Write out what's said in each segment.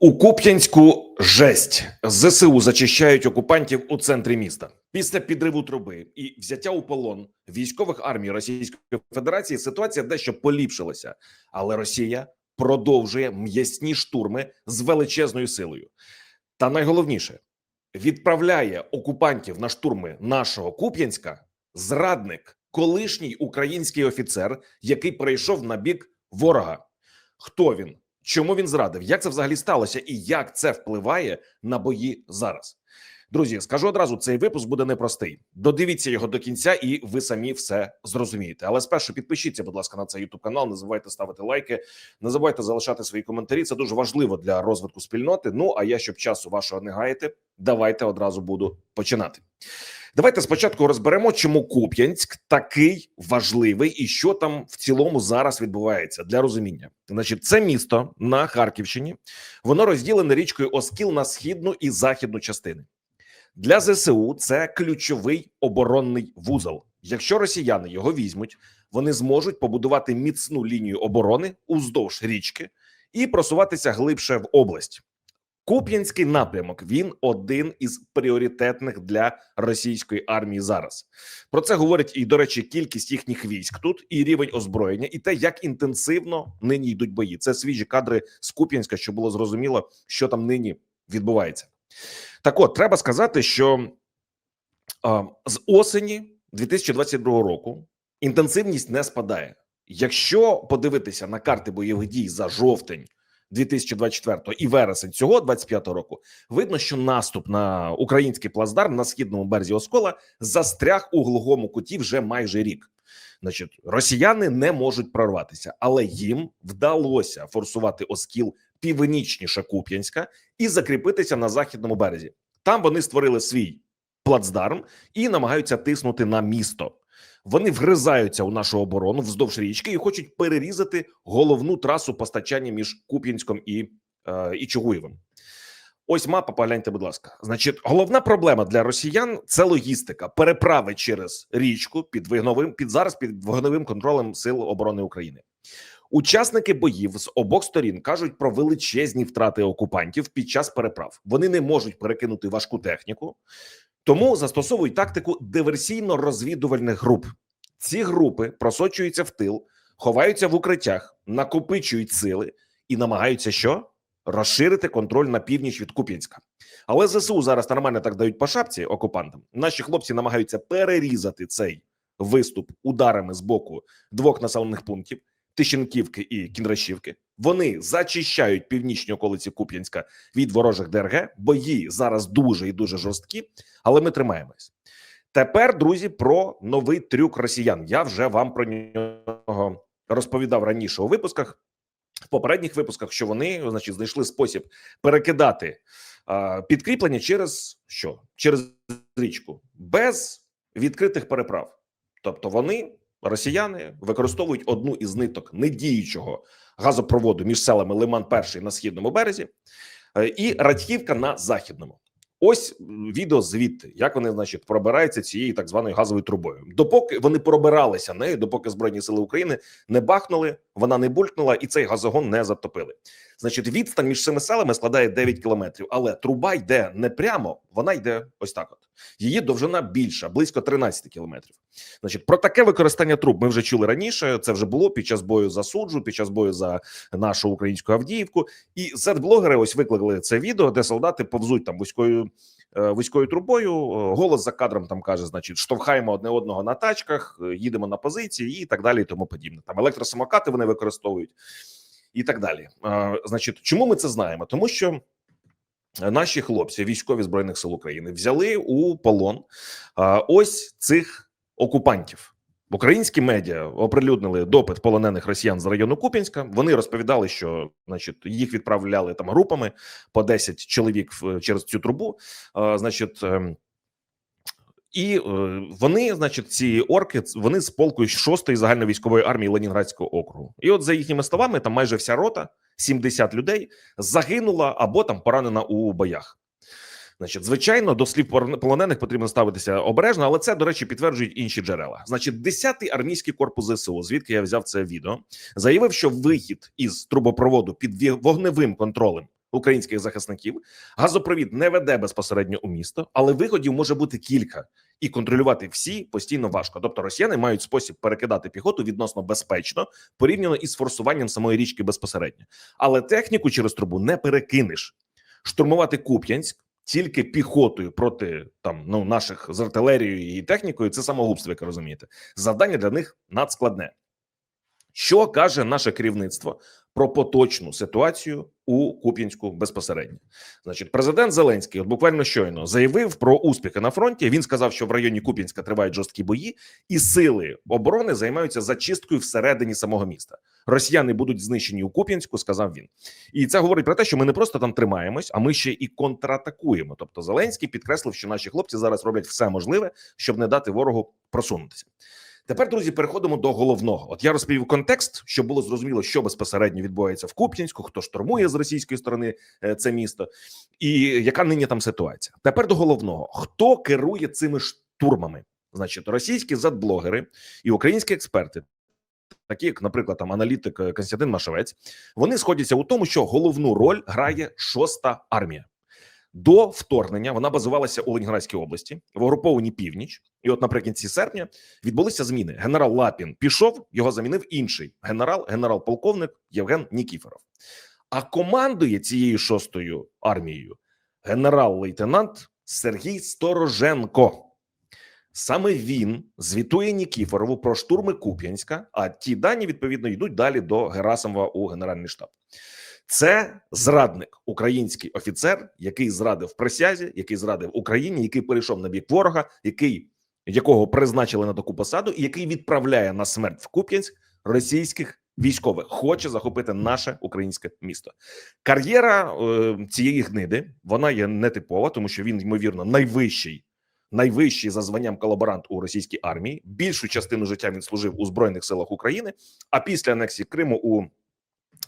У Куп'янську жесть ЗСУ зачищають окупантів у центрі міста. Після підриву труби і взяття у полон військових армій Російської Федерації ситуація дещо поліпшилася, але Росія продовжує м'ясні штурми з величезною силою. Та найголовніше відправляє окупантів на штурми нашого Куп'янська зрадник, колишній український офіцер, який перейшов на бік ворога. Хто він? Чому він зрадив? Як це взагалі сталося, і як це впливає на бої зараз? Друзі, скажу одразу: цей випуск буде непростий. Додивіться його до кінця, і ви самі все зрозумієте. Але спершу підпишіться, будь ласка, на цей youtube канал. Не забувайте ставити лайки, не забувайте залишати свої коментарі. Це дуже важливо для розвитку спільноти. Ну а я щоб часу вашого не гаяти, давайте одразу буду починати. Давайте спочатку розберемо, чому Куп'янськ такий важливий і що там в цілому зараз відбувається для розуміння. Значить, це місто на Харківщині, воно розділене річкою Оскіл на східну і західну частини. Для ЗСУ це ключовий оборонний вузол. Якщо росіяни його візьмуть, вони зможуть побудувати міцну лінію оборони уздовж річки і просуватися глибше в область. Куп'янський напрямок він один із пріоритетних для російської армії зараз. Про це говорить і, до речі, кількість їхніх військ тут, і рівень озброєння, і те, як інтенсивно нині йдуть бої. Це свіжі кадри з Куп'янська, щоб було зрозуміло, що там нині відбувається. Так, от треба сказати, що а, з осені 2022 року інтенсивність не спадає. Якщо подивитися на карти бойових дій за жовтень 2024 і вересень цього 25 року, видно, що наступ на український плацдарм на східному березі Оскола застряг у глухому куті вже майже рік. Значить, росіяни не можуть прорватися, але їм вдалося форсувати Оскіл північніше Куп'янська і закріпитися на західному березі. Там вони створили свій плацдарм і намагаються тиснути на місто. Вони вгризаються у нашу оборону вздовж річки і хочуть перерізати головну трасу постачання між Куп'янськом і, е, і Чугуєвим. Ось мапа, погляньте, будь ласка. Значить, головна проблема для росіян це логістика переправи через річку під вогновим під зараз під вогневим контролем Сил оборони України. Учасники боїв з обох сторін кажуть про величезні втрати окупантів під час переправ. Вони не можуть перекинути важку техніку, тому застосовують тактику диверсійно-розвідувальних груп. Ці групи просочуються в тил, ховаються в укриттях, накопичують сили і намагаються що розширити контроль на північ від Куп'янська. Але ЗСУ зараз нормально так дають по шапці окупантам. Наші хлопці намагаються перерізати цей виступ ударами з боку двох населених пунктів. Тищенківки і Кіндрашівки. Вони зачищають північні околиці Куп'янська від ворожих ДРГ. Бої зараз дуже і дуже жорсткі, але ми тримаємось. Тепер, друзі, про новий трюк росіян. Я вже вам про нього розповідав раніше у випусках. В попередніх випусках, що вони, значить, знайшли спосіб перекидати а, підкріплення через що? Через річку без відкритих переправ. Тобто вони росіяни використовують одну із ниток недіючого газопроводу між селами Лиман Перший на східному березі е, і Радьківка на західному. Ось відео звідти, як вони, значить, пробираються цією так званою газовою трубою. Допоки вони пробиралися нею, допоки збройні сили України не бахнули, вона не булькнула, і цей газогон не затопили. Значить, відстань між цими селами складає 9 кілометрів, але труба йде не прямо, вона йде ось так. От її довжина більша, близько 13 кілометрів. Значить, про таке використання труб ми вже чули раніше. Це вже було під час бою за суджу, під час бою за нашу українську Авдіївку. І зет-блогери ось викликали це відео, де солдати повзуть там вузькою е, вузькою трубою. Е, Голос за кадром там каже: значить, штовхаємо одне одного на тачках, е, їдемо на позиції і так далі, і тому подібне. Там електросамокати вони використовують і так далі. Значить, чому ми це знаємо? Тому що. Наші хлопці, військові збройних сил України, взяли у полон ось цих окупантів. Українські медіа оприлюднили допит полонених росіян з району Куп'янська. Вони розповідали, що значить їх відправляли там групами по 10 чоловік через цю трубу. Значить, ем, і е, вони, значить, ці орки, вони з полку 6-ї загальновійськової армії Ленінградського округу. І от за їхніми словами, там майже вся рота, 70 людей, загинула або там поранена у боях. Значить, звичайно, до слів полонених потрібно ставитися обережно, але це, до речі, підтверджують інші джерела. Значить, 10-й армійський корпус ЗСУ, звідки я взяв це відео, заявив, що вихід із трубопроводу під вогневим контролем українських захисників. Газопровід не веде безпосередньо у місто, але виходів може бути кілька, і контролювати всі постійно важко. Тобто, росіяни мають спосіб перекидати піхоту відносно безпечно, порівняно із форсуванням самої річки безпосередньо. Але техніку через трубу не перекинеш. Штурмувати Куп'янськ тільки піхотою проти там ну наших з артилерією і технікою. Це самогубство, як розумієте. Завдання для них надскладне. Що каже наше керівництво про поточну ситуацію у Куп'янську безпосередньо? Значить, президент Зеленський от буквально щойно заявив про успіхи на фронті. Він сказав, що в районі Куп'янська тривають жорсткі бої, і сили оборони займаються зачисткою всередині самого міста. Росіяни будуть знищені у Куп'янську, сказав він. І це говорить про те, що ми не просто там тримаємось, а ми ще і контратакуємо. Тобто, Зеленський підкреслив, що наші хлопці зараз роблять все можливе, щоб не дати ворогу просунутися. Тепер, друзі, переходимо до головного. От я розповів контекст, щоб було зрозуміло, що безпосередньо відбувається в Куп'янську, хто штурмує з російської сторони е, це місто, і яка нині там ситуація. Тепер до головного: хто керує цими штурмами? Значить, російські задблогери і українські експерти, такі як, наприклад, там аналітик е, Константин Машевець, вони сходяться у тому, що головну роль грає шоста армія. До вторгнення вона базувалася у Ленінградській області в угрупованій північ. І, от наприкінці серпня, відбулися зміни. Генерал Лапін пішов, його замінив інший генерал, генерал-полковник Євген Нікіфоров. А командує цією шостою армією генерал-лейтенант Сергій Стороженко. Саме він звітує Нікіфорову про штурми Куп'янська. А ті дані відповідно йдуть далі до Герасимова у Генеральний штаб. Це зрадник, український офіцер, який зрадив присязі, який зрадив Україні, який перейшов на бік ворога, який якого призначили на таку посаду, і який відправляє на смерть в Куп'янськ російських військових, хоче захопити наше українське місто. Кар'єра е, цієї гниди вона є нетипова, тому що він ймовірно найвищий. Найвищий за званням колаборант у російській армії. Більшу частину життя він служив у збройних силах України. А після анексії Криму у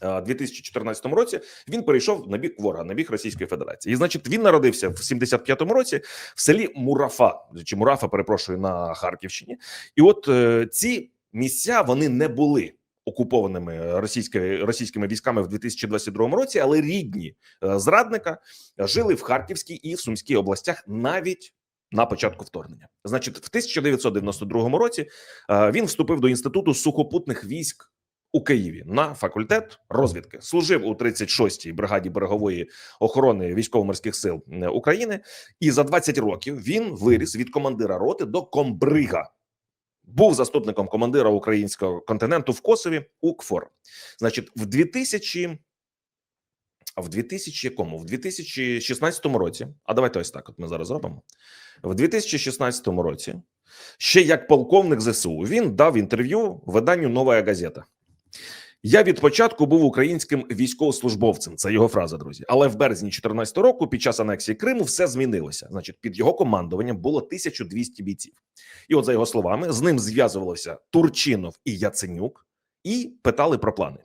2014 році він перейшов на бік ворога, на бік Російської Федерації. І значить, він народився в 75-му році в селі Мурафа чи Мурафа, перепрошую на Харківщині. І от е, ці місця вони не були. Окупованими російськими російськими військами в 2022 році, але рідні е, зрадника жили в Харківській і в Сумській областях навіть на початку вторгнення. Значить, в 1992 році е, він вступив до інституту сухопутних військ у Києві на факультет розвідки. Служив у 36-й бригаді берегової охорони військово-морських сил е, України, і за 20 років він виріс від командира роти до комбрига. Був заступником командира українського континенту в Косові у КФОР. Значить, в 2000 в 2000 якому? В 2016 році, а давайте ось так от ми зараз робимо. В 2016 році, ще як полковник ЗСУ, він дав інтерв'ю виданню «Нова газета». Я від початку був українським військовослужбовцем. Це його фраза, друзі. Але в березні 2014 року, під час анексії Криму, все змінилося. Значить, під його командуванням було 1200 бійців. І, от за його словами, з ним зв'язувалися Турчинов і Яценюк і питали про плани.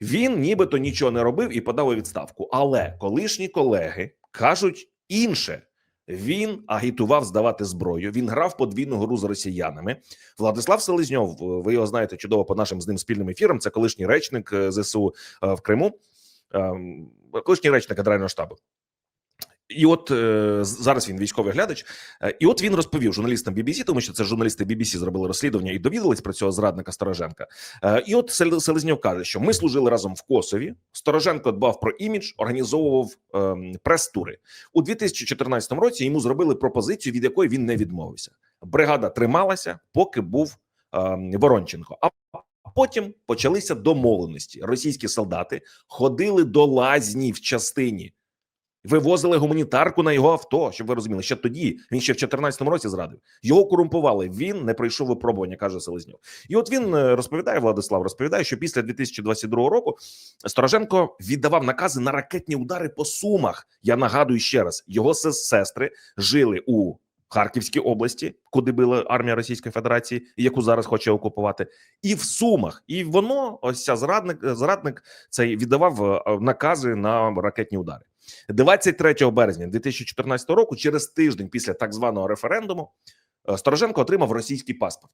Він нібито нічого не робив і подав у відставку. Але колишні колеги кажуть інше. Він агітував здавати зброю. Він грав подвійну гру з росіянами. Владислав Селезньов, ви його знаєте чудово по нашим з ним спільним ефірам. Це колишній речник е, ЗСУ е, в Криму, ем, колишній речник Генерального штабу. І от е, зараз він військовий глядач, е, і от він розповів журналістам BBC, тому що це журналісти BBC зробили розслідування і довідались про цього зрадника Стороженка. Е, і от Сел- Селезньов каже, що ми служили разом в Косові. Стороженко дбав про імідж, організовував е, прес-тури у 2014 році. Йому зробили пропозицію, від якої він не відмовився. Бригада трималася, поки був е, Воронченко. А потім почалися домовленості. Російські солдати ходили до лазні в частині. Вивозили гуманітарку на його авто, щоб ви розуміли. Ще тоді він ще в 2014 році зрадив. Його корумпували. Він не пройшов випробування, каже Селезньов. І от він е, розповідає, Владислав розповідає, що після 2022 року Стороженко віддавав накази на ракетні удари по сумах. Я нагадую ще раз: його сестри жили у Харківській області, куди била армія Російської Федерації, яку зараз хоче окупувати, і в Сумах. І воно ось ця зрадник, зрадник цей віддавав е, накази на ракетні удари. 23 березня 2014 року, через тиждень після так званого референдуму, е, Стороженко отримав російський паспорт.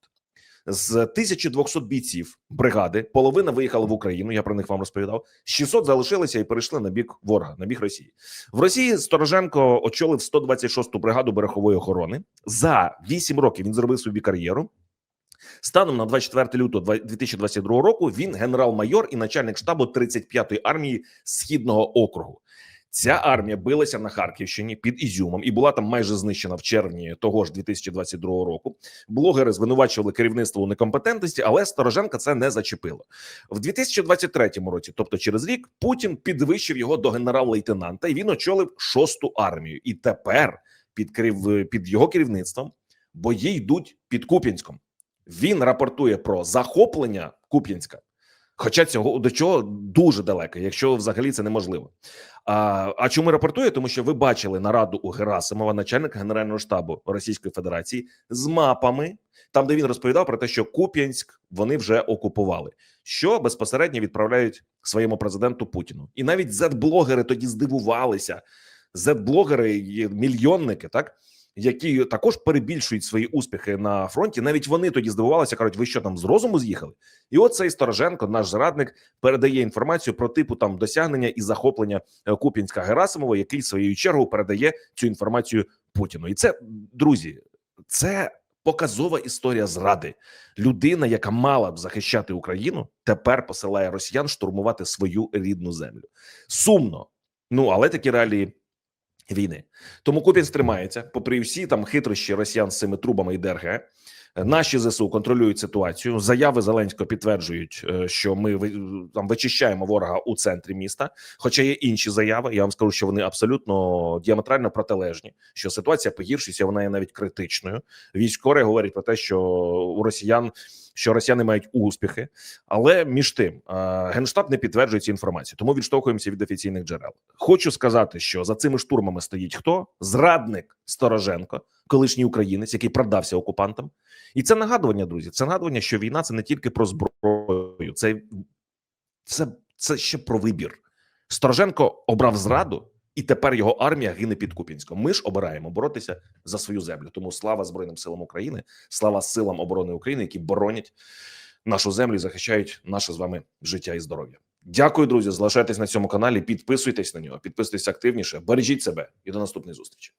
З 1200 бійців бригади половина виїхала в Україну. Я про них вам розповідав. 600 залишилися і перейшли на бік ворога, на бік Росії. В Росії Стороженко очолив 126-ту бригаду берегової охорони. За 8 років він зробив собі кар'єру. Станом на 24 лютого 2022 року він генерал-майор і начальник штабу 35-ї армії Східного округу. Ця армія билася на Харківщині під Ізюмом і була там майже знищена в червні того ж 2022 року. Блогери звинувачували керівництво у некомпетентності, але Стороженка це не зачепило в 2023 році. Тобто, через рік Путін підвищив його до генерал-лейтенанта, і він очолив шосту армію. І тепер під керів під його керівництвом бої йдуть під Куп'янськом. Він рапортує про захоплення Куп'янська. Хоча цього до чого дуже далеко, якщо взагалі це неможливо. А а чому рапортує? Тому що ви бачили нараду у Герасимова, начальника генерального штабу Російської Федерації, з мапами, там де він розповідав про те, що Куп'янськ вони вже окупували, що безпосередньо відправляють своєму президенту Путіну. І навіть зет-блогери тоді здивувалися. Зет-блогери, мільйонники, так які також перебільшують свої успіхи на фронті. Навіть вони тоді здивувалися, кажуть, ви що там з розуму з'їхали? І от цей Стороженко, наш зрадник, передає інформацію про типу там досягнення і захоплення е, Куп'янська Герасимова, який своєю чергою передає цю інформацію Путіну. І це друзі, це показова історія зради. Людина, яка мала б захищати Україну, тепер посилає росіян штурмувати свою рідну землю. Сумно, ну але такі реалії війни. Тому Куп'янськ тримається, попри всі там хитрощі росіян з цими трубами і ДРГ. Наші зсу контролюють ситуацію. Заяви Зеленського підтверджують, е, що ми там вичищаємо ворога у центрі міста. Хоча є інші заяви. Я вам скажу, що вони абсолютно діаметрально протилежні. Що ситуація погіршується, вона є навіть критичною. Військові говорять про те, що у росіян що росіяни мають успіхи, але між тим генштаб не підтверджує ці інформації, тому відштовхуємося від офіційних джерел. Хочу сказати, що за цими штурмами стоїть хто зрадник Стороженко, колишній українець, який продався окупантам, і це нагадування, друзі. Це нагадування, що війна це не тільки про зброю, це це, це ще про вибір. Стороженко обрав зраду. І тепер його армія гине під Купінськом. Ми ж обираємо боротися за свою землю. Тому слава Збройним силам України, слава силам оборони України, які боронять нашу землю і захищають наше з вами життя і здоров'я. Дякую, друзі. Залишайтесь на цьому каналі. Підписуйтесь на нього, підписуйтесь активніше, бережіть себе і до наступної зустрічі.